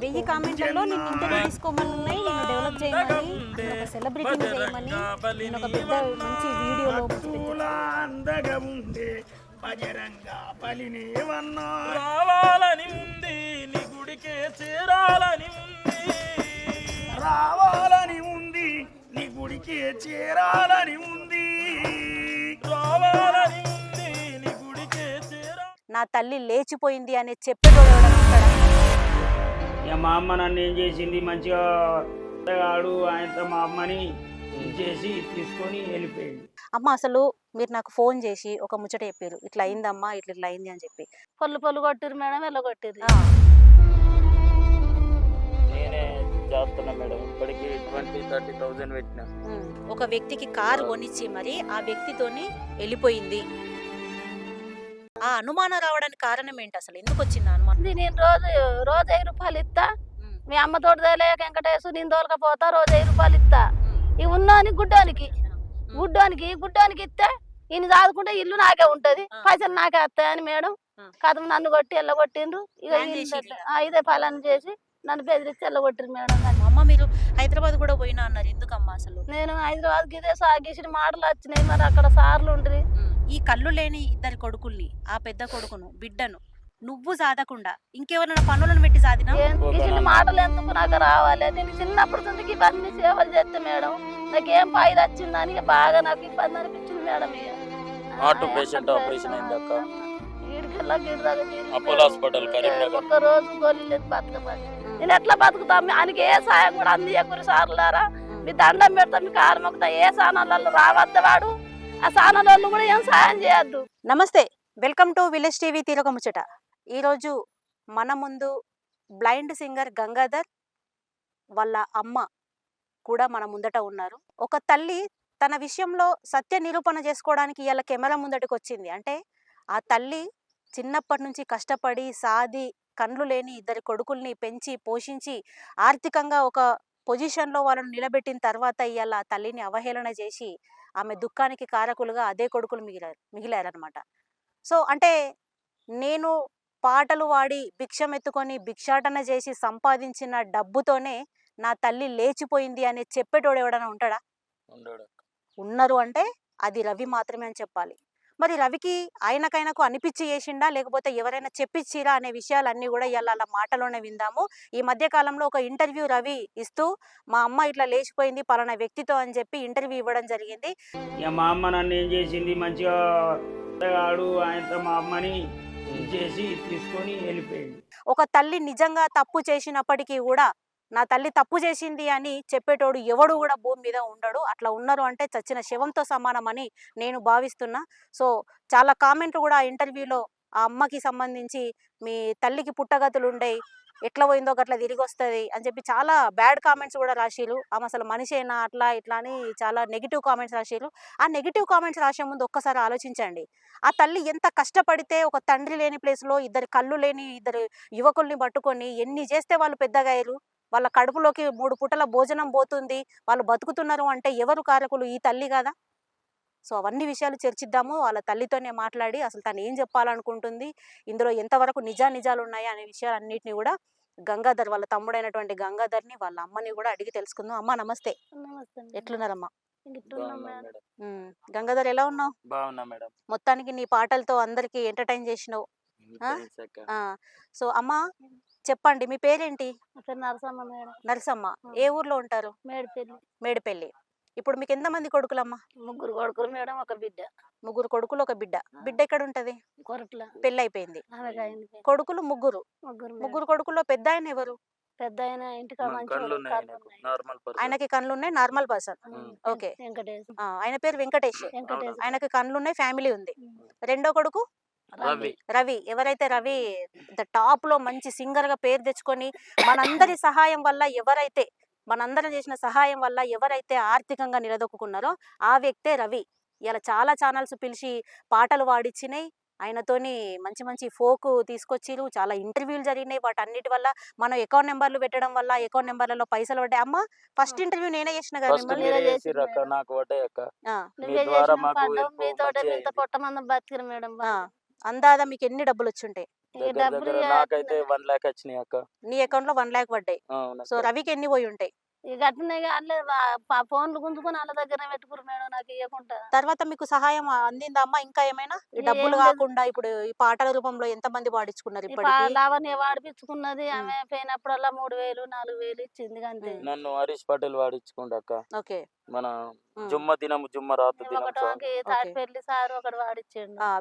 వెయ్యి కామెంట్లలో నిన్ను ఇంటర్వ్యూ తీసుకోమని నిన్ను డెవలప్ చేయమని ఒక సెలబ్రిటీని చేయమని నేను ఒక పెద్ద మంచి వీడియోలో బజరంగ రావాలని ఉంది నీ గుడికే చేరాలని ఉంది రావాలని ఉంది నీ గుడికి చేరాలని ఉంది రావాలని ఉంది నీ గుడికే చేరా నా తల్లి లేచిపోయింది అనే చెప్పేటోడు? ఇక మా అమ్మ నన్ను ఏం చేసింది? మంచిగా ఆడు ఆయనతో మా అమ్మని చేసి తీసుకొని వెళ్ళిపోయింది. అమ్మ అసలు మీరు నాకు ఫోన్ చేసి ఒక ముచ్చట చెప్పారు ఇట్లా అయిందమ్మా ఇట్లా ఇట్లా అయింది అని చెప్పి. పొల్లు పొల్లు కొట్టిరు మేడం వెళ్ళ కొట్టిరు ఆ, నేనే చేస్తున్నా మేడం. ఇప్పటికి ట్వంటీ థర్టీ థౌజండ్ పెట్టిన. ఉమ్, ఒక వ్యక్తికి కారు కొనిచ్చి మరి ఆ వ్యక్తితోని వెళ్ళిపోయింది. ఆ అనుమానం రావడానికి కారణం ఏంటి అసలు? ఎందుకు వచ్చింది అనుమానం? ఇది నేను రోజు రోజు వెయ్యి రూపాయలు ఇస్తా మీ అమ్మ తోటి తెలియక వెంకటేశు నేను తోలకపోతా రోజు వెయ్యి రూపాయలు ఇస్తా ఇవి ఉన్నాని గుడ్డోనికి ఉమ్. గుడ్డోనికి గుడ్డోనికి ఇస్తే ఈయన చదువుకుంటే ఇల్లు నాకే ఉంటది. పైసలు నాకే వస్తాయని మేడం. కథం నన్ను కొట్టి ఎల్లగొట్టిండ్రు. ఇక ఇదే పలాని చేసి నన్ను బెదిరించి ఎల్లగొట్టిరు మేడం అమ్మ మీరు హైదరాబాద్ కూడా పోయినా అన్నారు ఎందుకమ్మా అసలు? నేను హైదరాబాద్ ఇదే సాగేసిన మాటలు వచ్చినాయి. మరి అక్కడ సార్లు ఉండ్రి. ఈ కళ్ళు లేని ఇద్దరి కొడుకుల్ని ఆ పెద్ద కొడుకును బిడ్డను నువ్వు సాధకుండా ఇంకెవరైనా పనులను పెట్టి సాధినా మాటలు ఎందుకు నాకు రావాలి? నేను చిన్నప్పటి నుంచి ఇవన్నీ సేవలు చేస్తే మేడం? నాకేం ఫైదా వచ్చిందని బాగా నాకు ఇబ్బంది అనిపించింది మేడం. హార్ట్ పేషెంట్ ఆపరేషన్ అయింది అక్క. ఈడికెళ్ళా గిడిదాకా తిరిగి అపోలో హాస్పిటల్ కరీంనగర్. ఒక్క రోజు బతకమని. నేను ఎట్లా బతుకుతాం? ఆయనకి ఏ సాయం కూడా అందియకురి సార్లారా మీ దండం పెడతా మీ కారు మొక్కుతా ఏ సానాలలో రావద్ద వాడు. ఆ కూడా ఏం సాయం చేయొద్దు. నమస్తే వెల్కమ్ టు విలేజ్ టీవీ తీరొక ముచ్చట. ఈరోజు మన ముందు బ్లైండ్ సింగర్ గంగాధర్ వాళ్ళ అమ్మ కూడా మన ముందట ఉన్నారు. ఒక తల్లి తన విషయంలో సత్య నిరూపణ చేసుకోవడానికి ఇలా కెమెరా ముందటికి వచ్చింది. అంటే ఆ తల్లి చిన్నప్పటి నుంచి కష్టపడి సాది కండ్లు లేని ఇద్దరి కొడుకుల్ని పెంచి పోషించి ఆర్థికంగా ఒక పొజిషన్లో వాళ్ళని నిలబెట్టిన తర్వాత ఇవాళ ఆ తల్లిని అవహేళన చేసి ఆమె దుఃఖానికి కారకులుగా అదే కొడుకులు మిగిలారు మిగిలారనమాట సో అంటే నేను పాటలు వాడి భిక్షం ఎత్తుకొని భిక్షాటన చేసి సంపాదించిన డబ్బుతోనే నా తల్లి లేచిపోయింది అని చెప్పేటోడు ఎవడైనా ఉంటాడా ఉన్నారు అంటే అది రవి మాత్రమే అని చెప్పాలి. మరి రవికి ఆయనకైనాకు అనిపించి చేసిండా? లేకపోతే ఎవరైనా చెప్పించిరా అనే విషయాలన్నీ కూడా ఇవాళ అలా మాటలోనే విందాము. ఈ మధ్య కాలంలో ఒక ఇంటర్వ్యూ రవి ఇస్తూ మా అమ్మ ఇట్లా లేచిపోయింది పలానా వ్యక్తితో అని చెప్పి ఇంటర్వ్యూ ఇవ్వడం జరిగింది. మా అమ్మ నన్ను ఏం చేసింది? మంచిగా ఆయనతో మా అమ్మని చేసి తీసుకొని వెళ్ళిపోయింది. ఒక తల్లి నిజంగా తప్పు చేసినప్పటికీ కూడా నా తల్లి తప్పు చేసింది అని చెప్పేటోడు ఎవడు కూడా భూమి మీద ఉండడు. అట్లా ఉన్నారు అంటే చచ్చిన శవంతో సమానమని నేను భావిస్తున్నా. సో చాలా కామెంట్లు కూడా ఆ ఇంటర్వ్యూలో ఆ అమ్మకి సంబంధించి మీ తల్లికి పుట్టగతులు ఉండయి ఎట్లా పోయిందో అట్లా తిరిగి వస్తుంది అని చెప్పి చాలా బ్యాడ్ కామెంట్స్ కూడా రాసిరు ఆమె అసలు మనిషేనా అట్లా ఇట్లా అని చాలా నెగిటివ్ కామెంట్స్ రాసిరు ఆ నెగిటివ్ కామెంట్స్ రాసే ముందు ఒక్కసారి ఆలోచించండి. ఆ తల్లి ఎంత కష్టపడితే ఒక తండ్రి లేని ప్లేస్లో ఇద్దరు కళ్ళు లేని ఇద్దరు యువకుల్ని పట్టుకొని ఎన్ని చేస్తే వాళ్ళు పెద్దగా అయ్యారు? వాళ్ళ కడుపులోకి మూడు పూటల భోజనం పోతుంది. వాళ్ళు బతుకుతున్నారు అంటే ఎవరు కారకులు? ఈ తల్లి కదా. సో అవన్నీ విషయాలు చర్చిద్దాము. వాళ్ళ తల్లితోనే మాట్లాడి అసలు తను ఏం చెప్పాలనుకుంటుంది? ఇందులో ఎంతవరకు నిజా నిజాలు ఉన్నాయి అనే విషయాలన్నింటినీ కూడా గంగాధర్ వాళ్ళ తమ్ముడైనటువంటి గంగాధర్ని వాళ్ళ అమ్మని కూడా అడిగి తెలుసుకుందాం. అమ్మ నమస్తే. ఎట్లున్నారమ్మా? గంగాధర్ ఎలా ఉన్నావు? బాగున్నా మేడం. మొత్తానికి నీ పాటలతో అందరికి ఎంటర్టైన్ చేసినావు. సో అమ్మ చెప్పండి మీ పేరేంటి? నరసమ్మ మేడం. నరసమ్మ. ఏ ఊర్లో ఉంటారు? మేడిపల్లి. మేడిపల్లి. ఇప్పుడు మీకు ఎంతమంది కొడుకులమ్మా? ముగ్గురు కొడుకులు మేడం ఒక బిడ్డ. ముగ్గురు కొడుకులు ఒక బిడ్డ. బిడ్డ ఎక్కడ ఉంటది కొరట్ల. పెళ్ళి అయిపోయింది పెళ్ళి. కొడుకులు ముగ్గురు. ముగ్గురు కొడుకుల్లో పెద్ద ఆయన ఎవరు? పెద్ద ఆయన ఇంటికి ఆయనకు నార్మల్ పర్సన్ ఆయనకి కళ్ళు ఉన్నాయి. Normal person. ఓకే. వెంకటేష్. ఆయన పేరు వెంకటేష్. వెంకటేష్. ఆయనకి కళ్ళు ఉన్నాయి ఫ్యామిలీ ఉంది. రెండో కొడుకు? రవి. రవి. ఎవరైతే రవి ద టాప్లో మంచి సింగర్గా పేరు తెచ్చుకొని మనందరి సహాయం వల్ల ఎవరైతే మనందరం చేసిన సహాయం వల్ల ఎవరైతే ఆర్థికంగా నిలదొక్కున్నారో ఆ వ్యక్తే రవి. ఇలా చాలా ఛానల్స్ పిలిచి పాటలు పాడిచ్చినాయి. ఆయనతోని మంచి మంచి ఫోక్ తీసుకొచ్చిరు. చాలా ఇంటర్వ్యూలు జరిగినాయి. వాటన్నిటి వల్ల మనం అకౌంట్ నెంబర్లు పెట్టడం వల్ల అకౌంట్ నెంబర్లలో పైసలు పడ్డాయి. అమ్మ ఫస్ట్ ఇంటర్వ్యూ నేనే చేసిన కదా మిమ్మల్ని ద్వారా మాకు అందాదా మీకు ఎన్ని డబ్బులు వచ్చుంటాయి నాకైతే వన్ వచ్చినాయి అక్క నీ అకౌంట్లో వన్ లాక్ పడ్డాయి. సో రవికి ఎన్ని పోయి ఉంటాయి ఇక అట్లనే వాళ్ళే ఫోన్లు గుంజుకొని వాళ్ళ దగ్గర నాకు ఇవ్వకుండా తర్వాత మీకు సహాయం అందిందా అమ్మా ఇంకా ఏమైనా ఈ డబ్బులు. కాకుండా ఇప్పుడు ఈ పాటల రూపంలో ఎంత మంది పాడించుకున్నారు లావణ్య వాడిపించుకున్నది. ఆమె పోయినప్పుడల్లా మూడు వేలు నాలుగు వేలు ఇచ్చింది అంతే. నన్ను హరీష్ పటేల్ వాడించుకోండి అక్క ఓకే మన. జుమ్మ దినం జుమ్మ రాతు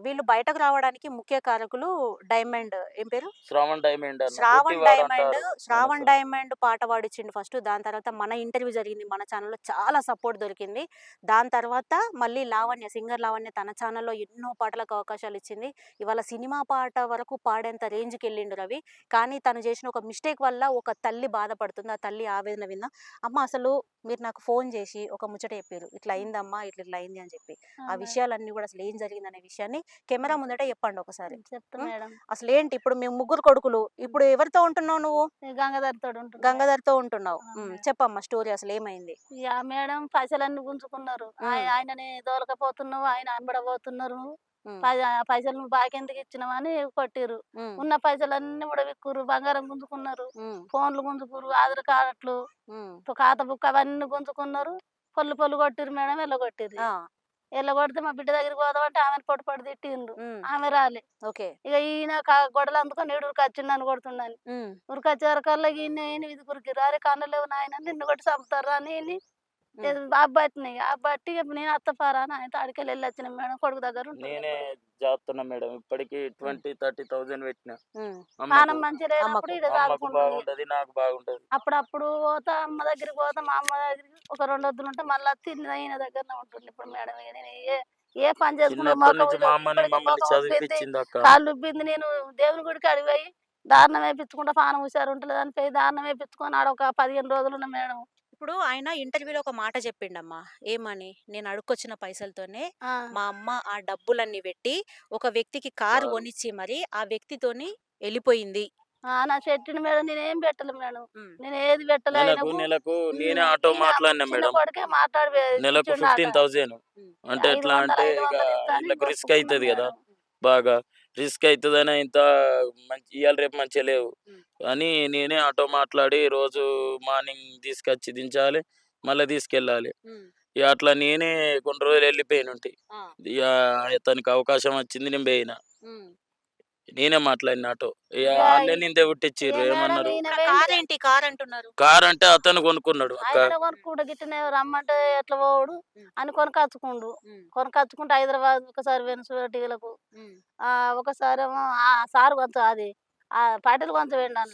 వీళ్ళు బయటకు రావడానికి ముఖ్య కారకులు డైమండ్ ఏం పేరు? శ్రావణ్ డైమండ్ అన్న శ్రావణ్ డైమండ్. శ్రావణ్ డైమండ్ పాట పాడిచ్చిండు ఫస్ట్. దాని తర్వాత మన ఇంటర్వ్యూ జరిగింది మన ఛానల్లో చాలా సపోర్ట్ దొరికింది. దాని తర్వాత మళ్ళీ లావణ్య సింగర్ లావణ్య తన ఛానల్లో ఎన్నో పాటలకు అవకాశాలు ఇచ్చింది ఇవాళ సినిమా పాట వరకు పాడేంత రేంజ్కి వెళ్ళిండు రవి. కానీ తను చేసిన ఒక మిస్టేక్ వల్ల ఒక తల్లి బాధపడుతుంది ఆ తల్లి ఆవేదన విన్నా అమ్మ అసలు మీరు నాకు ఫోన్ చేసి ఒక ముచ్చట చెప్పారు ఇట్లా అయిందమ్మా ఇట్లా ఇట్లా అయింది అని చెప్పి. ఆ విషయాలన్నీ కూడా అసలు ఏం జరిగిందనే విషయాన్ని కెమెరా ముందట చెప్పండి ఒకసారి. అసలు ఏంటి ఇప్పుడు మేము ముగ్గురు కొడుకులు ఇప్పుడు ఎవరితో ఉంటున్నావు నువ్వు? ఈ గంగాధర్ తోడు ఉంటుంది గంగాధర్తో ఉంటున్నావు. చెప్పమ్మా స్టోరీ అసలు ఏమైంది? మేడం పైసలన్నీ గుంజుకున్నారు. ఆయ- ఆయనని దోలకపోతున్నావు ఆయన అంబడబోతున్నారు. పైసలు నువ్వు బాకి ఎందుకు ఇచ్చినావని కొట్టిరు ఉన్న పైసలన్నీ కూడా విక్కురు బంగారం గుంజుకున్నారు. ఫోన్లు గుంజుకురు ఆధార్ కార్డులు ఖాతా బుక్ అవన్నీ గుంజుకున్నారు. పొల్లు పొల్లు కొట్టిరు మేడం ఎల్లగొట్టిరు ఎల్లగొడితే మా బిడ్డ దగ్గరికి పోదామంటే ఆమెను పొడి పొడి తిట్టిండ్రు. ఆమె రాలే. ఓకే. ఇక ఈయన గొడవలు అందుకొని నీడు ఉరికొచ్చిండని కొడుతుండని. ఉమ్, ఉరికొచ్చేవరకల్లా ఈయన ఈయన ఇది కురికి రారే కన్నలేవు నాయన నిన్ను కొట్టి చంపుతారు అని అబ్బాటిని అబ్బాటి నేను అత్తపారా అని ఆయన తాడికెళ్ళి వెళ్ళి వచ్చిన మేడం కొడుకు దగ్గర నేనే చేస్తున్నా మేడం. ఇప్పటికి ట్వంటీ థర్టీ థౌజండ్ పెట్టిన. మంచి బాగుంటది నాకు బాగుంటది. అప్పుడప్పుడు పోతా అమ్మ దగ్గరికి పోతా మా అమ్మ దగ్గరికి ఒక రెండు వద్దులు ఉంటే మళ్ళీ తిన్న ఈయన దగ్గరనే ఉంటుంది ఇప్పుడు మేడం నేను ఏ ఏ పని చేసుకున్నా కాళ్ళు ఉబ్బింది నేను దేవుని గుడికి అడిగిపోయి దారుణం వేయించుకుంటా పానం హుషారు ఉంటుంది అని పోయి దారుణం వేయించుకొని ఆడ ఒక పదిహేను రోజులు ఉన్న మేడం ఇప్పుడు ఆయన ఇంటర్వ్యూలో ఒక మాట చెప్పిండమ్మా ఏమని? నేను అడుక్కొచ్చిన పైసలతోనే ఆ, మా అమ్మ ఆ డబ్బులన్నీ పెట్టి ఒక వ్యక్తికి కారు. కొనిచ్చి మరి ఆ వ్యక్తితోని వెళ్ళిపోయింది ఆ, నా చెట్టుని మేడం నేను ఏం పెట్టలే మేడం. ఉమ్, నేను ఏది పెట్టలే నెలకు ఆయనకు. నెలకు నేనే ఉమ్, ఆటో ఈయన మాట్లాడినా చిన్న మేడం. కొడుకే మాట్లాడి నెలకు ఇచ్చిండు ఆట. ఫిఫ్టీన్ థౌజండ్ ఉమ్, అంటే ఐదు ఎట్లా వందలు, అంటే ఐదు ఇక వందలు ఇస్తా అని వీళ్ళకి రిస్క్ అవుతుంది కదా మేడం. బాగా. రిస్క్ అవుతుందని ఇంత మంచి ఇవాళ రేపు మంచిగా లేవు. అని నేనే ఆటో మాట్లాడి రోజు మార్నింగ్ తీసుకొచ్చి దించాలి మళ్ళీ తీసుకెళ్ళాలి. ఇక అట్లా నేనే కొన్ని రోజులు వెళ్ళిపోయిన ఉంటాయి ఇక అతనికి అవకాశం వచ్చింది నేను పోయిన. నేనే మాట్లాడిన ఆటో. పుట్టించిర్రు ఏ మేడం ఏమన్నారు? కార్ ఏంటి కార్ అంటున్నారు కార్ అంటే అతను కొనుక్కున్నాడు అక్క. ఆయన కొనుక్కుంటూ గిట్టనే రమ్మంటే ఎట్లా పోడు ఉమ్. అని కొనకచ్చుకుండు. కొనకచ్చుకుంటే హైదరాబాద్ ఒకసారి వెనుసు టీలకు ఒకసారి ఏమో ఆ సార్ కొంచెం అది ఆ పాటలు కొంచెం వేయండి అన్న.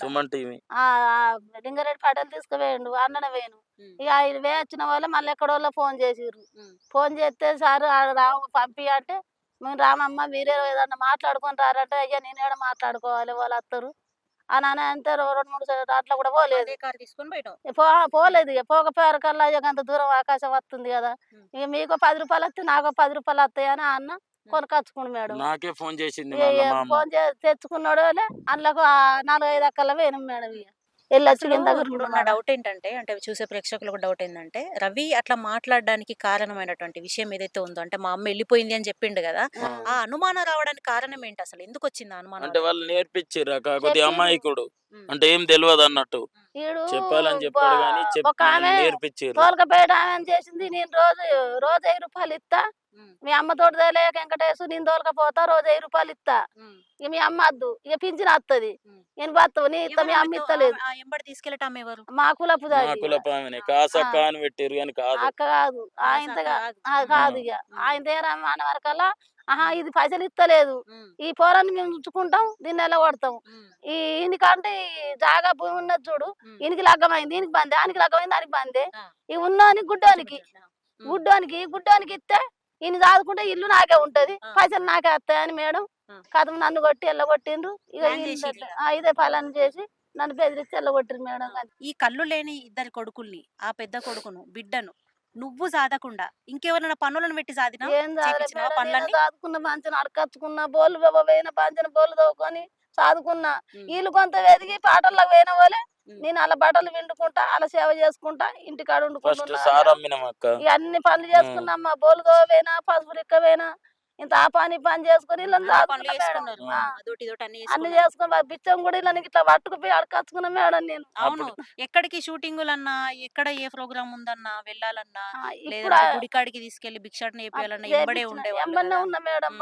లింగారెడ్డి పాటలు తీసుకువేయండు అన్ననే వేయను. ఇక ఆయన వే వచ్చిన వాళ్ళు మళ్ళీ ఎక్కడోళ్ళో ఫోన్ చేసిర్రు. ఫోన్ చేస్తే సార్ ఆడ రాము పంపి అంటే మేము రామమ్మ మీరే ఏదన్నా మాట్లాడుకొని రారంటే అయ్యా నేను ఏడ మాట్లాడుకోవాలి? వాళ్ళు వస్తారు అని అని అంతే రెండు మూడు సార్లు అట్లా కూడా పోలేదు. పోలేదు. ఇక పోకపోయారు కల్లా ఇక అంత దూరం ఆకాశం వస్తుంది కదా. ఇక మీకు పది రూపాయలు వస్తే నాకు పది రూపాయలు వస్తాయి అని అన్న కొనుకొచ్చుకుని మేడం. నాకే ఫోన్ చేసింది ఫోన్ చే తెచ్చుకున్నాడు అందులోకి ఆ నాలుగు ఐదు అక్కల వేను మేడం ఇక. వెళ్ళొచ్చి నా డౌట్ ఏంటంటే అంటే చూసే ప్రేక్షకులకు డౌట్ ఏంటంటే రవి అట్లా మాట్లాడడానికి కారణమైనటువంటి విషయం ఏదైతే ఉందో అంటే మా అమ్మ వెళ్ళిపోయింది అని చెప్పిండు కదా ఆ. అనుమానం రావడానికి కారణం ఏంటి? అసలు ఎందుకు వచ్చింది అనుమానం అంటే వాళ్ళు నేర్పించారు. అమాయకుడు. ఉమ్, అంటే ఏం తెలియదు అన్నట్టు ఈడు చెప్పాలని చెప్పాడు కానీ ఒక చెప్పి ఆమె నేర్పించారు తోలకపోయడం ఆమె చేసింది? నేను రోజు రోజు వెయ్యి రూపాయలు ఇస్తా మీ అమ్మ తోటి తెలియక వెంకటేశు నేను తోలకపోతా రోజు వెయ్యి రూపాయలు ఇస్తా. ఇక మీ అమ్మ వద్దు. ఇక పింఛన్ వస్తుంది ఉమ్. నేను బతువు నీ ఇస్తా మీ అమ్మ ఇస్తలేదు తీసుకెళ్ళటం ఎవరు? మా కులపు పెట్టారు కానీ కాదు. అక్క కాదు. ఆయన కాదు. ఇక. ఆయన దగ్గర మన వరకల్లా ఆహా ఇది పైసలు ఇస్తలేదు ఈ పోరాన్ని మేము ఉంచుకుంటాం దీన్ని ఎలా కొడతాం ఈ ఈయనకంటే ఈ జాగా భూమి ఉన్నది చూడు. ఈయనకి లగ్గమైంది దీనికి బందే దానికి లగ్గమైంది దానికి బందే. ఈ ఉన్నోనికి గుడ్డోనికి. గుడ్డోనికి గుడ్డోనికి ఇస్తే ఈయన చదువుకుంటే ఇల్లు నాకే ఉంటది. పైసలు నాకే వస్తాయని మేడం. కథం నన్ను కొట్టి ఎల్లగొట్టిండ్రు ఇక ఇదే పలాని చేసి నన్ను బెదిరించి ఎల్లగొట్టిరు మేడం ఈ కళ్ళు లేని ఇద్దరు కొడుకుల్ని ఆ పెద్ద కొడుకును బిడ్డను నువ్వు సాదకుండా ఇంకెవరైనా పనులను పెట్టి సాదినా ఏం చదవలే చేపించినావా మేడం, నేను పనులన్నీ? చదువుకున్న పంచను అడకచ్చుకున్న బోలు పోయిన పంచన బోలు తవ్వుకొని వీళ్ళు కొంత వెదిగి పాటల్లో పోయిన వాళ్ళే. నేను అలా బట్టలు విండుకుంటా అలా సేవ చేసుకుంటా ఇంటికాడ ఇక అన్ని పనులు చేసుకున్నామ్మా బోలు తోవేనా పసుపు రిక్కవేనా ఇంత ఆ పని పని చేసుకుని ఇలా అన్ని అన్ని అన్ని. చేసుకుని బిచ్చం కూడా ఇలా ఇట్లా పట్టుకుపోయి అడకచ్చుకున్నా మేడం నేను అవును ఎక్కడికి షూటింగులన్నా ఎక్కడ ఏ ప్రోగ్రామ్ ఉందన్నా వెళ్ళాలన్నా గుడికాడికి తీసుకెళ్ళి భిక్షాటన చేయాలన్నా కదా. ఉన్నా మేడం.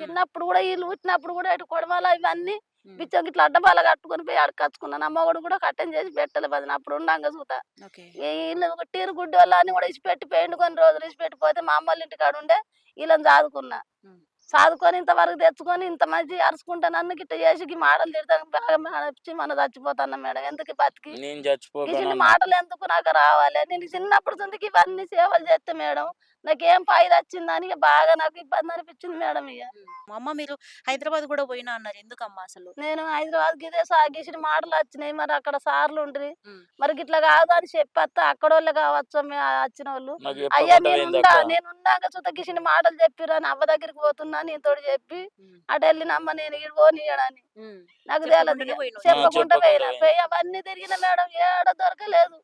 చిన్నప్పుడు కూడా వీళ్ళు పుట్టినప్పుడు కూడా ఇటు కొడవల ఇవన్నీ. బిచ్చం ఇట్లా అడ్డబాల కట్టుకుని పోయి అడకచ్చుకున్నాను అమ్మఒడు కూడా కట్టం చేసి పెట్టలే బదిన అప్పుడు ఉండంగా చూతా. వీళ్ళు ఒక టీరు గుడ్డి వాళ్ళ అని కూడా ఇచ్చిపెట్టి పోయిండు కొన్ని రోజులు ఇచ్చిపెట్టి పోతే మా అమ్మ వాళ్ళ ఇంటికాడ ఉండే వీళ్ళని చదువుకున్నా ఉమ్. చదువుకొని ఇంతవరకు తెచ్చుకొని ఇంత మంచి అరుచుకుంటా నన్ను గిట్ట చేసి మాటలు తిడతాను. బాగా వచ్చి మన చచ్చిపోతాను మేడం? ఎందుకు బతికి? నేను చచ్చిపోతాను మాటలు ఎందుకు నాకు రావాలి? నేను చిన్నప్పటి నుంచి ఇవన్నీ సేవలు చేస్తే మేడం? నాకేం ఫైదా వచ్చిందని బాగా నాకు ఇబ్బంది అనిపించింది మేడం ఇక అమ్మ మీరు హైదరాబాద్ కూడా పోయినా అన్నారు. ఎందుకమ్మా అసలు? నేను హైదరాబాద్ ఇదే సాగేసిన మాటలు వచ్చినాయి మరి అక్కడ సార్లు ఉండ్రి. మరి గిట్లా కాదు అని చెప్పేస్తే అక్కడ వాళ్ళు కావచ్చు వచ్చిన వాళ్ళు అయ్యా చెప్పకుండా నేను పోయిందక్క నేను ఉన్నాక చూత గిసిన మాటలు చెప్పిరా అని అవ్వ దగ్గరికి పోతున్నా నీతో చెప్పి ఉమ్. అటు వెళ్ళినమ్మ నేను ఇటు పోనీయడని. నాకు తెలియదు. చెప్పకుండా పోయినా. పోయి అవన్నీ తిరిగిన మేడం ఏడ దొరకలేదు.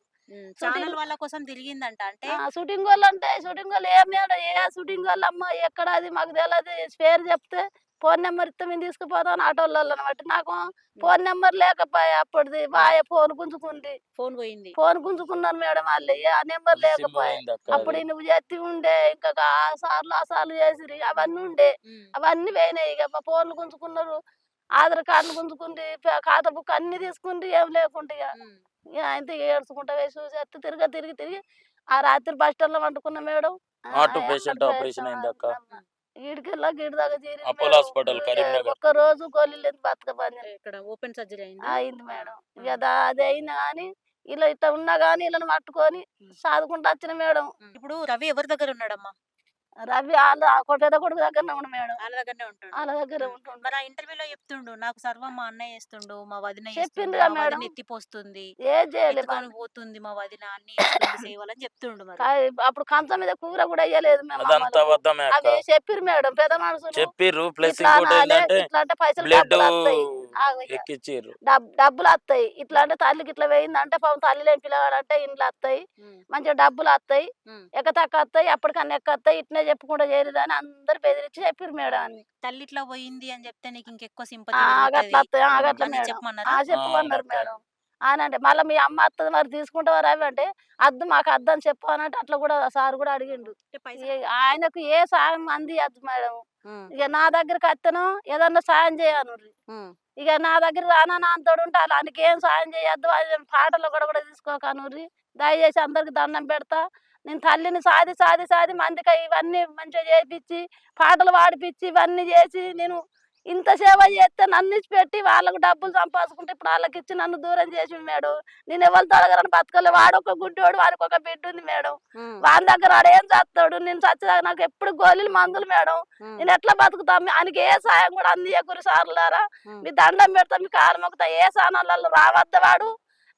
ఛానల్ వాళ్ళ కోసం తిరిగిందంట. అంటే ఆ షూటింగ్ వాళ్ళు అంటే షూటింగ్ వాళ్ళు ఏం మేడం ఏ షూటింగ్ వాళ్ళు అమ్మ ఎక్కడ అది మాకు తెలియదు పేరు చెప్తే ఫోన్ నెంబర్ ఇస్తే మేము తీసుకుపోతాం ఆటోళ్ళు అనమాట. నాకు ఫోన్ నెంబర్ లేకపోయా అప్పటిది. బాయ ఫోన్ గుంజుకుంది. ఫోన్ పోయింది. ఫోన్ గుంజుకున్నారు మేడం వాళ్ళు. ఆ నెంబర్ లేకపోయా అప్పుడు. నువ్వు చేతి ఉండే ఇంకా ఆ సార్లు ఆ సార్లు చేసిరి అవన్నీ ఉండే. అవన్నీ పోయినాయి. ఇక మా ఫోన్లు గుంజుకున్నారు. ఆధార్ కార్డులు గుంజుకుంది. ఖాతా బుక్ అన్ని తీసుకుంది. ఏం లేకుండా ఇక ఉమ్. ఇక ఆయన ఏడ్చుకుంటా వేసి చూసేస్తే తిరిగి తిరిగి తిరిగి ఆ రాత్రి బస్ స్టాండ్లో వండుకున్న మేడం హార్ట్ పేషెంట్ ఆపరేషన్ అయింది అక్క. గీడికెళ్ళా గీడి దాకా చేరి అపోలో హాస్పిటల్ కరీంనగర్. ఒక్క రోజు గోళీలు బతకబంది ఇక్కడ ఓపెన్ సర్జరీ అయింది? అయింది మేడం. ఇక అది అయినా కానీ ఇలా ఇట్లా ఉన్నా కానీ వీళ్ళని పట్టుకొని సాదుకుంటూ వచ్చిన మేడం. ఇప్పుడు రవి ఎవరి దగ్గర ఉన్నాడమ్మా? రవి వాళ్ళ ఆ పెద్ద కొడుకు దగ్గరనే ఉన్న మేడం. వాళ్ళ దగ్గరనే ఉంటాడు. వాళ్ళ దగ్గర ఉంటుండు. మరి ఆ ఇంటర్వ్యూలో చెప్తుండు నాకు సర్వం మా అన్నయ్య చేస్తుండు మా వదిన చెప్పిండు కదా వదిన మేడం. ఎత్తిపోస్తుంది ఏం చేయలేదు ఎత్తుకొని పోతుంది మా వదిన అన్ని సేవలని చెప్తుండు మరి. అప్పుడు కంచం మీద కూర కూడా వేయలేదు మేము అదంతా అమ్మలు. అక్క. చెప్పిరు మేడం పెద్ద మనుషులు. చెప్పిర్రు ప్లస్ ఇట్లా ఇంకోటి అనాలే, ఏంటంటే ఇట్లా అంటే పైసలు బ్లడ్ డబ్బులు వస్తాయి. ఆగు ఇక. ఎక్కిచ్చిర్రు. డబ్- డబ్బులు వస్తాయి. ఇట్లా అంటే తల్లికి ఇట్లా వేయిందంటే పాపం తల్లి లేని పిల్లగాడు అంటే ఇంట్లో వస్తాయి. మంచిగా డబ్బులు వస్తాయి. ఉమ్. ఎక్కతక్క వస్తాయి అప్పటికన్నా ఎక్క వస్తాయి ఇట్నే చెప్పుకుంటా చేయలేదు అని అందరు బెదిరించి చెప్పిరు మేడం అని తల్లి ఇట్లా పోయింది అని చెప్తే నీకు ఇంకెక్కువ సింపతి వస్తాయి ఆ, మేడం. ఆ చెప్పమన్నారు. మేడం. అని అంటే మళ్ళీ మీ అమ్మ వస్తుంది మరి తీసుకుంటావారు అవి అంటే అద్దు మాకు అద్దు అని చెప్పు అని అంటే అట్లా కూడా సార్ కూడా అడిగిండు. ఆయనకు ఏ సాయం అంది అద్దు మేడం ఇక నా దగ్గరికి వస్తేనో ఏదన్నా సాయం చేయను ఇక నా దగ్గర రానా నాన్నతోడు ఉంటే అలానికి ఏం సాయం చేయొద్దు అది పాటలు కూడా కూడా తీసుకోకనూరి దయచేసి అందరికి దండం పెడతా. నేను తల్లిని సాది సాది సాది మందికి ఇవన్నీ మంచిగా చేపించి పాటలు పాడిపించి ఇవన్నీ చేసి నేను ఇంత సేవ చేస్తే నన్ను పెట్టి వాళ్ళకు డబ్బులు సంపాదించుకుంటే ఇప్పుడు వాళ్ళకి ఇచ్చి నన్ను దూరం చేసి మేడం. నేను ఎవరితో అడగరని బతకలే వాడు ఒక గుడ్డోడు వాడికి ఒక బిడ్డ ఉంది మేడం వాళ్ళ దగ్గర వాడు ఏం చేస్తాడు? నేను చచ్చేదాకా నాకు ఎప్పుడు గోళీలు మందులు మేడం. నేను ఎట్లా బతుకుతాం? ఆయనకి ఏ సాయం కూడా అంది గురి సార్లారా. మీ దండం పెడతా మీ కాలు మొక్కుతా ఏ సానాలలో రావద్ద వాడు.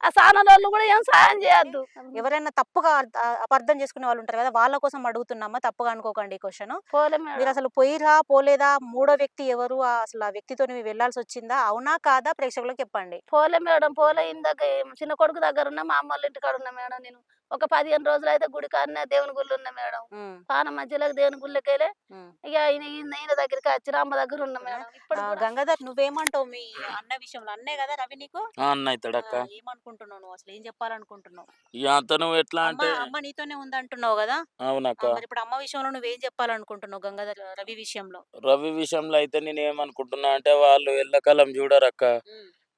ఆ సానాలలో కూడా ఏం సాయం చేయొద్దు. ఎవరైనా తప్పుగా అర్థ- అపార్థం చేసుకునే వాళ్ళు ఉంటారు కదా వాళ్ళ కోసం అడుగుతున్నామా? తప్పుగా అనుకోకండి ఈ క్వశ్చన్ పోలే మీరు అసలు పోయిరా పోలేదా? మూడో వ్యక్తి ఎవరు? అసలు ఆ వ్యక్తితో వెళ్ళాల్సి వచ్చిందా? అవునా కాదా? ప్రేక్షకులకు చెప్పండి. పోలే మేడం పోలే. ఇందాక చిన్న కొడుకు దగ్గర ఉన్న మా అమ్మ ఇంటికాడ ఉన్నా మేడం నేను. ఒక పదిహేను రోజులు అయితే గుడి కాడనే దేవుని గుళ్ళు ఉన్నా మేడం. పాన మధ్యలో దేవుని గుళ్ళకి వెళ్ళి ఉమ్. ఇక ఈయన ఈయన- దగ్గరికి వచ్చి అమ్మ దగ్గర ఉన్నా మేడం. ఇప్పుడు గంగాధర్ నువ్వేమంటావు మీ అన్న విషయంలో? అన్నే కదా రవి నీకు? ఆ అన్న అవుతాడక్క ఆ, ఏమనుకుంటున్నావు నువ్వు? అసలు ఏం చెప్పాలనుకుంటున్నావు? ఇక అతను ఎట్లా అమ్మ అంటే అమ్మ నీతోనే ఉందంటున్నావు కదా? ఆ, అవునక్క మరి ఇప్పుడు అమ్మ విషయంలో నువ్వేం చెప్పాలనుకుంటున్నావు గంగాధర్ రవి విషయంలో? రవి విషయంలో అయితే నేను ఏమనుకుంటున్నా అంటే వాళ్ళు ఎల్లకాలం చూడరక్క.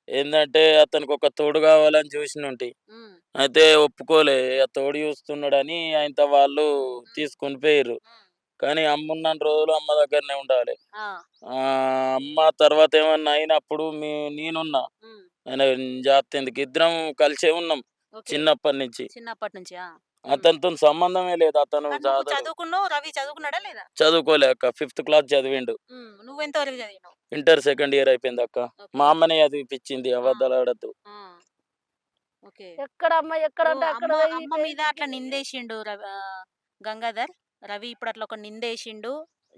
ఏంటంటే అతనికి ఒక తోడు కావాలని చూసినుంటి ఉమ్, అయితే ఒప్పుకోలే ఆ తోడు చూస్తున్నాడని ఆయనతో వాళ్ళు తీసుకొని పోయిర్రు. ఉమ్. కానీ అమ్మ ఉన్న రోజులు అమ్మ దగ్గరనే ఉండాలి. అమ్మ తర్వాత ఏమన్నా అయినప్పుడు మీ నేనున్నా. ఆయన జాతి ఎందుకు? ఇద్దరం కలిసే ఉన్నాం. చిన్నప్పటి నుంచి. చిన్నప్పటి నుంచి. అతనితో సంబంధమే లేదు అతను చదువుకున్నావు? రవి చదువుకున్నాడా లేదా? చదువుకోలేక ఫిఫ్త్ క్లాస్ చదివిండు. ఉమ్, నువ్వు ఎంత వరకు చదివినావు? ఇంటర్ సెకండ్ ఇయర్ అయిపోయింది అక్క. మా అమ్మనే చదివిపించింది అబద్ధాలు ఆడద్దు ఎక్కడ అమ్మ ఎక్కడ అంటే అక్కడ అమ్మ మీద అట్లా నిందేసిండు గంగాధర్. రవి ఇప్పుడు అట్లా ఒక నిందేసిండు.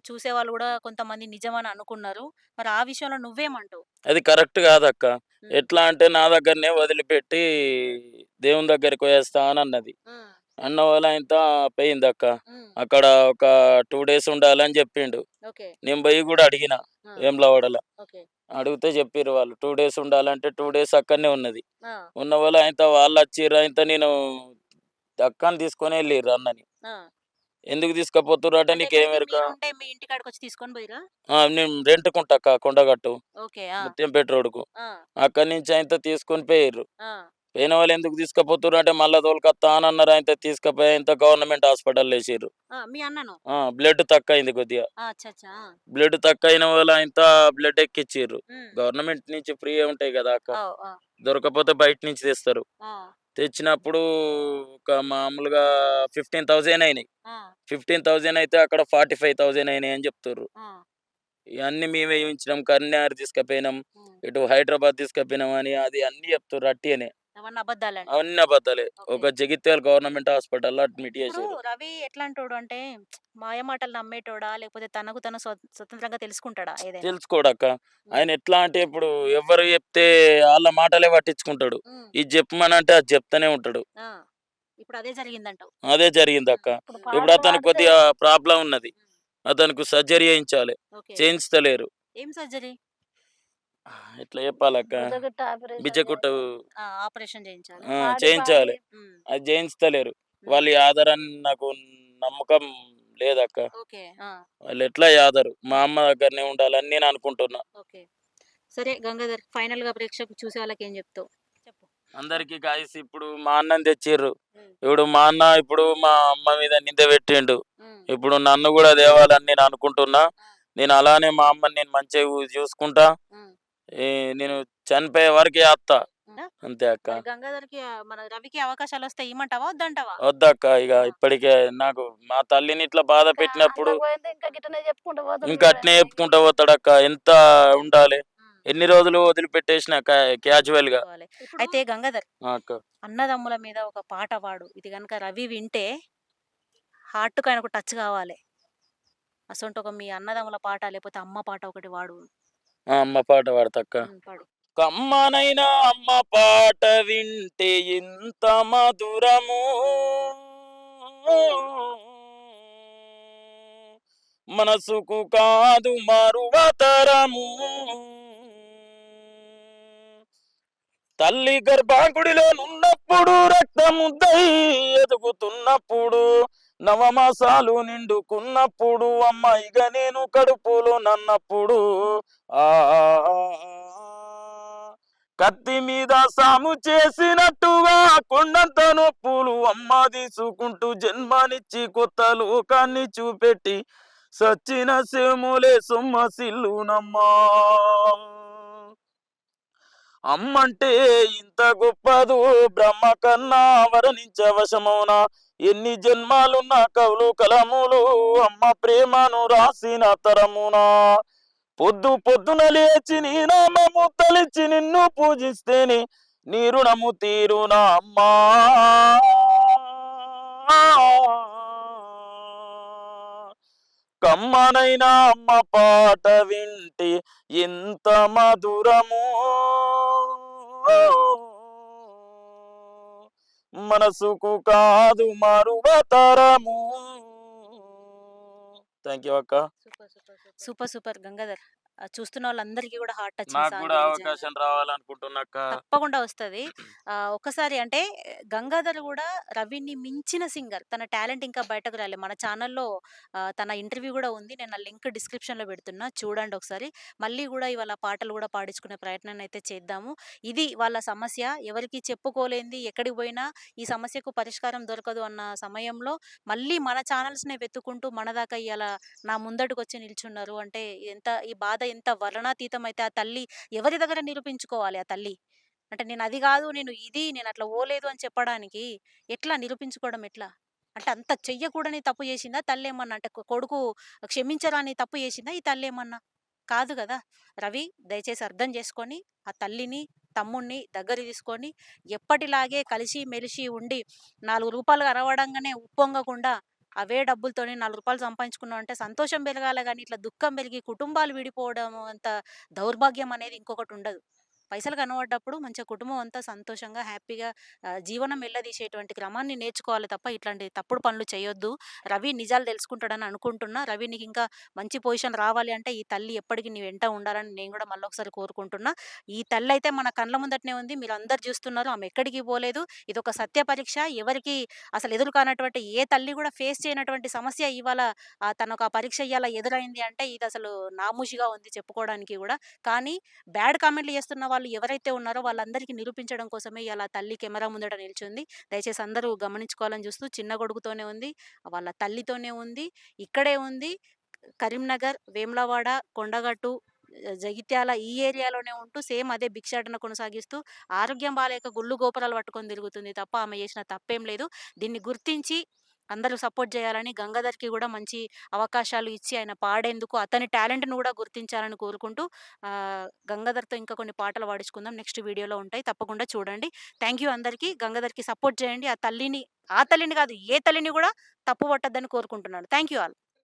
చూసే వాళ్ళు కూడా కొంతమంది నిజమని అనుకున్నారు. మరి ఆ విషయంలో నువ్వేమంటావు? అది కరెక్ట్ కాదక్క. ఎట్లా అంటే నా దగ్గరనే వదిలిపెట్టి దేవుని దగ్గరికి వేస్తా అని అన్నది. అన్న వాళ్ళ ఇంత పోయింది అక్క అక్కడ ఒక టూ డేస్ ఉండాలని చెప్పిండు. నేను పోయి కూడా అడిగిన ఓకే. అడిగితే చెప్పిర్రు వాళ్ళు టూ డేస్ ఉండాలంటే టూ డేస్ అక్కడనే ఉన్నది. ఉన్న వాళ్ళు ఆయన వాళ్ళు వచ్చిర్రు ఆయన నేను అక్కని తీసుకొని వెళ్ళిర్రు అన్నని. ఎందుకు తీసుకుపోతుర్రు అంటే నీకేం ఆ, నేను రెంట్కుంటక్క కొండగట్టు. ముత్యంపేట రోడ్కు అక్కడి నుంచి ఆయన తీసుకొని పోయిర్రు. పోయిన వాళ్ళు ఎందుకు తీసుకుపోతుర్రు అంటే మళ్ళీ తోలుకొత్తా అని అన్నారు. ఆయన తీసుకుపోయి ఇంత గవర్నమెంట్ హాస్పిటల్ అన్నను? బ్లడ్ తక్కువ అయింది కొద్దిగా బ్లడ్ తక్కువ అయిన వాళ్ళు ఇంత బ్లడ్ ఎక్కిచ్చిర్రు. ఉమ్, గవర్నమెంట్ నుంచి ఫ్రీ ఉంటాయి కదా అక్క. దొరకపోతే బయట నుంచి తెస్తారు. తెచ్చినప్పుడు ఒక మామూలుగా ఫిఫ్టీన్ థౌజండ్ అయినాయి. ఫిఫ్టీన్ థౌజండ్ అయితే అక్కడ ఫార్టీ ఫైవ్ థౌజండ్ అయినాయి అని చెప్తారు ఇవన్నీ మేమే ఇచ్చిన కన్యార్ తీసుకుపోయినాం. ఇటు హైదరాబాద్ తీసుకుపోయినాం అని అది అన్ని చెప్తారు అట్టి అని అవన్నీ అబద్ధాలండి? అవన్నీ అబద్ధాలే. ఒక జగిత్యాల గవర్నమెంట్ హాస్పిటల్లో అడ్మిట్ చేసారు రవి ఎట్లాంటోడు అంటే మాయమాటలు నమ్మేటోడా లేకపోతే తనకు తను స్వ- స్వతంత్రంగా తెలుసుకుంటాడా ఏదైనా? తెలుసుకోడక్క. ఆయన ఎట్లా అంటే ఇప్పుడు ఎవరు చెప్తే వాళ్ళ మాటలే పట్టించుకుంటాడు. ఇది చెప్పమని అంటే అది చెప్తానే ఉంటాడు. ఇప్పుడు అదే జరిగిందంటావు. అదే జరిగింది అక్క. ఇప్పుడు పాడితే కొద్దిగా ప్రాబ్లం ఉన్నది. అతనికి సర్జరీ చేయించాలి. చేయించలేరు. ఏం సర్జరీ? ఎట్లా చెప్పాలక్క? బుజ్జగిట్ట ఆపరేషన్ చేయించాలి. చేయించాలి. అది చేయించలేరు. వాళ్ళు ఆధారని నాకు నమ్మకం లేదక్క. ఓకే ఆ, వాళ్ళు ఎట్లా ఆధారు మా అమ్మ దగ్గరనే ఉండాలని నేను అనుకుంటున్నా. ఓకే. సరే గంగాధర్ ఫైనల్గా ప్రేక్షకు చూసే వాళ్ళకి ఏం చెప్తావు? చెప్పు. అందరికి గాయస్ ఇప్పుడు మా అన్నని తెచ్చిర్రు. ఇప్పుడు మా అన్న ఇప్పుడు మా అమ్మ మీద నింద పెట్టిండు. ఇప్పుడు నన్ను కూడా తేవాలని నేను అనుకుంటున్నా. నేను అలానే మా అమ్మని నేను మంచిగా చూసుకుంటా. నేను చనిపోయే వరకే ఉందా? అంతే అక్క. గంగాధర్కి మన రవికి అవకాశాలు వస్తే ఇమ్మంటావా వద్దంటావా? వద్దక్క ఇక ఇప్పటికే నాకు మా తల్లిని ఇట్లా బాధ పెట్టినప్పుడు ఇంకా అట్నే చెప్పుకుంటా పోతాడక్క ఎంత ఉండాలి? ఎన్ని రోజులు వదిలిపెట్టేసిన క్యాజువల్గా. అయితే గంగాధర్ అన్నదమ్ముల మీద ఒక పాట పాడు. ఇది కనుక రవి వింటే హార్ట్కి ఆయనకు టచ్ కావాలి. అసొంటి ఒక మీ అన్నదమ్ముల పాట లేకపోతే అమ్మ పాట ఒకటి వాడు. అమ్మ పాట పాడతక్క. కమ్మనైనా అమ్మ పాట వింటే ఎంత మధురము. మనసుకు కాదు మరువతరము. తల్లి గర్భాగుడిలో నున్నప్పుడు రక్తముద్దై ఎదుగుతున్నప్పుడు నవమాసాలు నిండుకున్నప్పుడు అమ్మాయిగా నేను కడుపులో నన్నప్పుడు ఆ కత్తి మీద సాము చేసినట్టుగా కొండంత నొప్పులు అమ్మ తీసుకుంటూ జన్మనిచ్చి కొత్త లోకాన్ని చూపెట్టి సచ్చిన సేములే సొమ్మ సిల్లునమ్మా. అమ్మంటే ఇంత గొప్పదు. బ్రహ్మ కన్నా వరణించవశమౌనా ఎన్ని జన్మాలున్న కవులు కలములు అమ్మ ప్రేమను రాసిన తరమునా. పొద్దు పొద్దున లేచి నీ నామము తలిచి నిన్ను పూజిస్తేనే నీ రుణము తీరునా అమ్మా. కమ్మనైనా అమ్మ పాట వింటే ఎంత మధురము? మనసుకు కాదు మరువతరము? థ్యాంక్ యూ అక్క. Super super. Super super Gangadhar. చూస్తున్న వాళ్ళందరికీ కూడా హార్ట్ టచ్ నాకు కూడా అవకాశం రావాలనుకుంటున్నాక తప్పకుండా వస్తది. ఆ, ఒక్కసారి అంటే గంగాధర్ కూడా రవిని మించిన సింగర్. తన టాలెంట్ ఇంకా బయటకు రాలే మన ఛానల్లో తన ఇంటర్వ్యూ కూడా ఉంది. నేను ఆ లింక్ డిస్క్రిప్షన్లో పెడుతున్నా. చూడండి ఒకసారి. మళ్ళీ కూడా ఇవాళ పాటలు కూడా పాడించుకునే ప్రయత్నాన్ని అయితే చేద్దాము. ఇది వాళ్ళ సమస్య. ఎవరికి చెప్పుకోలేంది ఎక్కడికి పోయినా ఈ సమస్యకు పరిష్కారం దొరకదు అన్న సమయంలో మళ్ళీ మన ఛానల్స్నే వెతుక్కుంటూ మన దాకా ఇలా నా ముందటికి వచ్చి నిల్చున్నారు. అంటే ఎంత ఈ బాధ ఎంత వర్ణాతీతం అయితే ఆ తల్లి ఎవరి దగ్గర నిరూపించుకోవాలి ఆ తల్లి? అంటే నేను అది కాదు నేను ఇది నేను అట్లా ఓలేదు అని చెప్పడానికి ఎట్లా నిరూపించుకోవడం ఎట్లా? అంటే అంత చెయ్యకూడని తప్పు చేసిందా? తల్లి ఏమన్నా అంటే కొడుకు క్షమించరాని తప్పు చేసిందా? ఈ తల్లి ఏమన్నా? కాదు కదా! రవి దయచేసి అర్థం చేసుకొని ఆ తల్లిని తమ్ముణ్ణి దగ్గర తీసుకొని ఎప్పటిలాగే కలిసి మెలిసి ఉండి నాలుగు రూపాయలు అరవడంగానే ఉప్పొంగకుండా అవే డబ్బులతోని నాలుగు రూపాయలు సంపాదించుకున్నాం అంటే సంతోషం పెరగాలి కానీ ఇట్లా దుఃఖం పెరిగి కుటుంబాలు విడిపోవడం అంత దౌర్భాగ్యం అనేది ఇంకొకటి ఉండదు. పైసలు కనబడ్డప్పుడు మంచిగా కుటుంబం అంతా సంతోషంగా హ్యాపీగా జీవనం వెళ్ళదీసేటువంటి క్రమాన్ని నేర్చుకోవాలి తప్ప ఇట్లాంటి తప్పుడు పనులు చేయొద్దు. రవి నిజాలు తెలుసుకుంటాడని అనుకుంటున్నా. రవి నీకు ఇంకా మంచి పొజిషన్ రావాలి అంటే ఈ తల్లి ఎప్పటికీ నీ వెంట ఉండాలని నేను కూడా మళ్ళీ ఒకసారి కోరుకుంటున్నా. ఈ తల్లి అయితే మన కళ్ళ ముందటనే ఉంది. మీరు అందరు చూస్తున్నారు. ఆమె ఎక్కడికి పోలేదు. ఇది ఒక సత్య పరీక్ష. ఎవరికి అసలు ఎదురు కానటువంటి ఏ తల్లి కూడా ఫేస్ చేయనటువంటి సమస్య ఇవాళ తనకు ఆ పరీక్ష ఇవాళ ఎదురైంది అంటే ఇది అసలు నామూషిగా ఉంది చెప్పుకోవడానికి కూడా. కానీ బ్యాడ్ కామెంట్లు చేస్తున్న వాళ్ళు ఎవరైతే ఉన్నారో వాళ్ళందరికీ నిరూపించడం కోసమే ఇలా తల్లి కెమెరా ముందట నిల్చుంది. దయచేసి అందరూ గమనించుకోవాలని చూస్తూ చిన్న కొడుకుతోనే ఉంది. వాళ్ళ తల్లితోనే ఉంది. ఇక్కడే ఉంది. కరీంనగర్ వేములవాడ కొండగట్టు జగిత్యాల ఈ ఏరియాలోనే ఉంటూ సేమ్ అదే భిక్షాటన కొనసాగిస్తూ ఆరోగ్యం బాలేక గుళ్ళు గోపురాలు పట్టుకొని తిరుగుతుంది తప్ప ఆమె చేసిన తప్పేం లేదు. దీన్ని గుర్తించి అందరూ సపోర్ట్ చేయాలని గంగాధర్కి కూడా మంచి అవకాశాలు ఇచ్చి ఆయన పాడేందుకు అతని టాలెంట్ను కూడా గుర్తించాలని కోరుకుంటూ గంగాధర్తో ఇంకా కొన్ని పాటలు పాడించుకుందాం. నెక్స్ట్ వీడియోలో ఉంటాయి. తప్పకుండా చూడండి. థ్యాంక్ యూ అందరికీ. గంగాధర్కి సపోర్ట్ చేయండి ఆ తల్లిని ఆ తల్లిని కాదు ఏ తల్లిని కూడా తప్పు పట్టద్దని కోరుకుంటున్నాను. Thank you all.